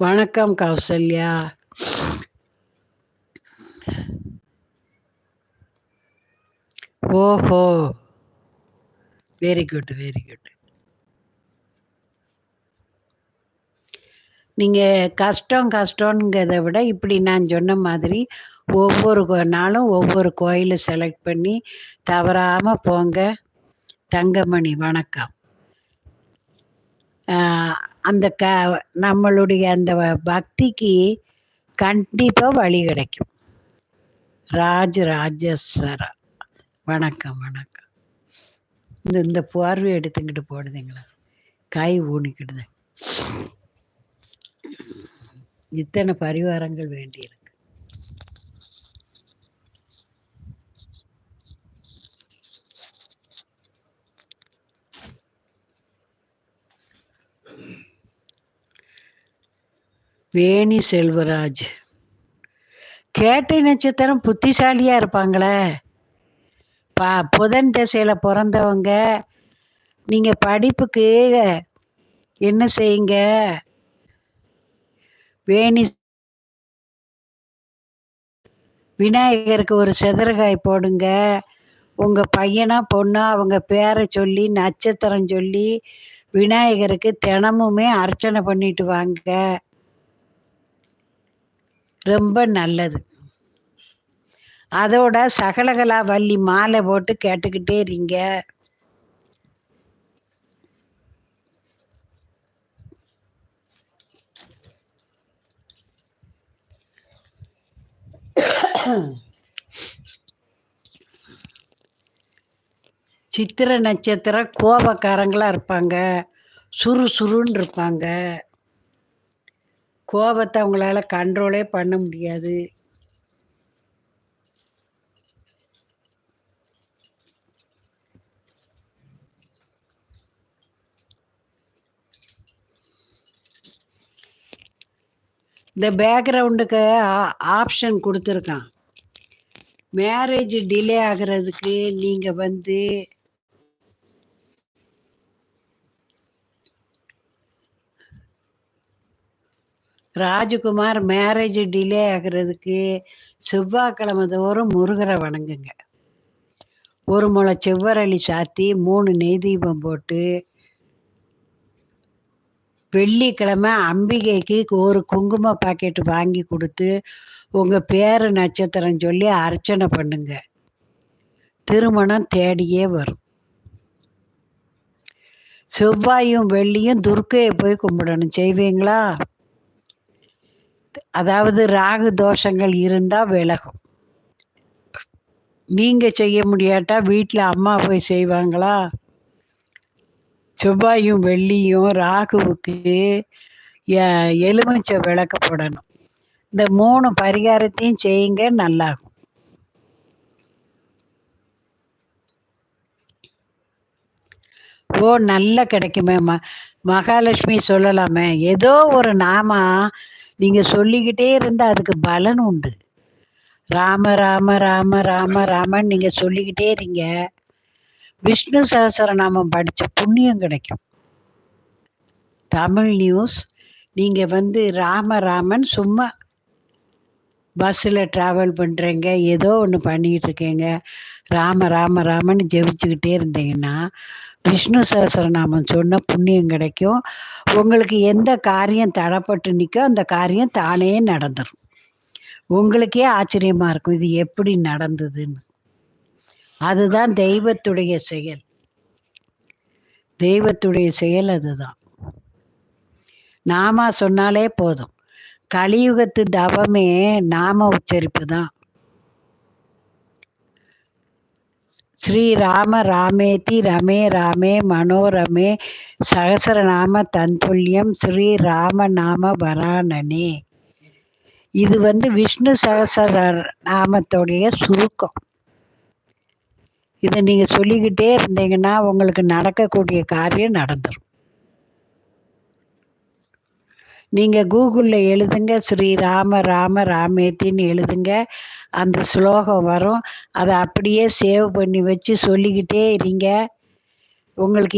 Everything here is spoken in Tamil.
வணக்கம் கௌசல்யா. ஓஹோ. வெரி குட் வெரி குட் நீங்கள் கஷ்டம் கஷ்டங்கிறத விட இப்படி நான் சொன்ன மாதிரி ஒவ்வொரு கோ- நாளும் ஒவ்வொரு கோயிலை செலக்ட் பண்ணி தவறாமல் போங்க. தங்கமணி வணக்கம். அந்த க நம்மளுடைய அந்த வ- பக்திக்கு கண்டிப்பாக வழி கிடைக்கும். ராஜ ராஜேஸ்வரா. வணக்கம் வணக்கம். இந்த இந்த போர்வை எடுத்துக்கிட்டு போடுதுங்களா. கை ஊனிக்கிடுது. இத்தனை பரிவாரங்கள் வேண்டியிருக்கு. வேணி செல்வராஜ். கேட்டை நட்சத்திரம் புத்திசாலியா இருப்பாங்களே. பா புதன் திசையில பிறந்தவங்க நீங்க படிப்புக்கு என்ன செய்யுங்க? வேணி விநாயகருக்கு ஒரு செதறகாய் போடுங்க. உங்க பையனா பொண்ணா அவங்க பேரை சொல்லி நட்சத்திரம் சொல்லி விநாயகருக்கு தினமுமே அர்ச்சனை பண்ணிட்டு வாங்க. ரொம்ப நல்லது. அதோட சகலகலா வள்ளி மாலை போட்டு கேட்டுக்கிட்டே இருங்க. சித்திர நட்சத்திரம் கோபக்காரங்களா இருப்பாங்க. சுறுசுறுன்னு இருப்பாங்க. கோபத்தை அவங்களால கண்ட்ரோலே பண்ண முடியாது. இந்த பேக்ரவுண்டுக்கு ஆப்ஷன் கொடுத்துருக்கான். மேரேஜ் டிலே ஆகிறதுக்கு நீங்கள் வந்து ராஜகுமார் மேரேஜ் டிலே ஆகிறதுக்கு செவ்வாய்க்கிழமை தோறும் முருகரை வணங்குங்க. ஒரு முளை செவ்வரளி சாத்தி மூணு நெய் தீபம் போட்டு வெள்ளிக்கிழமை அம்பிகைக்கு ஒரு குங்கும பாக்கெட் வாங்கி கொடுத்து உங்கள் பேர் நட்சத்திரம் சொல்லி அர்ச்சனை பண்ணுங்க. திருமணம் தேடியே வரும். செவ்வாயும் வெள்ளியும் துர்க்கையை போய் கும்பிடணும். செய்வீங்களா? அதாவது ராகு தோஷங்கள் இருந்தா விலகும். நீங்க செய்ய முடியாட்டா வீட்டில் அம்மா போய் செய்வாங்களா? செவ்வாயும் வெள்ளியும் ராகுவுக்கு எ- எலுமிச்சை விளக்க போடணும். இந்த மூணு பரிகாரத்தையும் செய்யுங்க நல்லாகும். ஓ நல்ல கிடைக்குமே ம மகாலட்சுமி சொல்லலாமே. ஏதோ ஒரு நாமா நீங்க சொல்லிக்கிட்டே இருந்தா அதுக்கு பலன் உண்டு. ராம ராம ராம ராம ராமன் நீங்க சொல்லிக்கிட்டே இருங்க. விஷ்ணு சகசரநாமம் படிச்ச புண்ணியம் கிடைக்கும். தமிழ் நியூஸ் நீங்க வந்து ராம ராமன் சும்மா பஸ்ஸில் ட்ராவல் பண்ணுறீங்க ஏதோ ஒன்று பண்ணிகிட்டு இருக்கீங்க. ராம ராம ராமன்னு ஜெபிச்சுக்கிட்டே இருந்தீங்கன்னா விஷ்ணு சகசரநாமம் சொன்ன புண்ணியம் கிடைக்கும். உங்களுக்கு எந்த காரியம் தடப்பட்டு நிற்கோ அந்த காரியம் தானே நடந்துடும் உங்களுக்கே ஆச்சரியமா இருக்கும் இது எப்படி நடந்ததுன்னு. அதுதான் தெய்வத்துடைய செயல். தெய்வத்துடைய செயல் அதுதான். நாம சொன்னாலே போதும். கலியுகத்து தவமே நாம உச்சரிப்பு தான் ஸ்ரீராம ராமேதி ரமே ராமே மனோரமே சகசரநாம தந்துல்யம் ஸ்ரீராமநாம வராணனே இது வந்து விஷ்ணு சகசர நாமத்தோடைய சுருக்கம். இதை நீங்கள் சொல்லிக்கிட்டே இருந்தீங்கன்னா உங்களுக்கு நடக்கக்கூடிய காரியம் நடந்துரும். நீங்கள் கூகுளில் எழுதுங்க ஸ்ரீ ராம ராம ராமேத்தின்னு எழுதுங்க. அந்த ஸ்லோகம் வரும். அதை அப்படியே சேவ் பண்ணி வச்சு சொல்லிக்கிட்டே இருங்க. உங்களுக்கு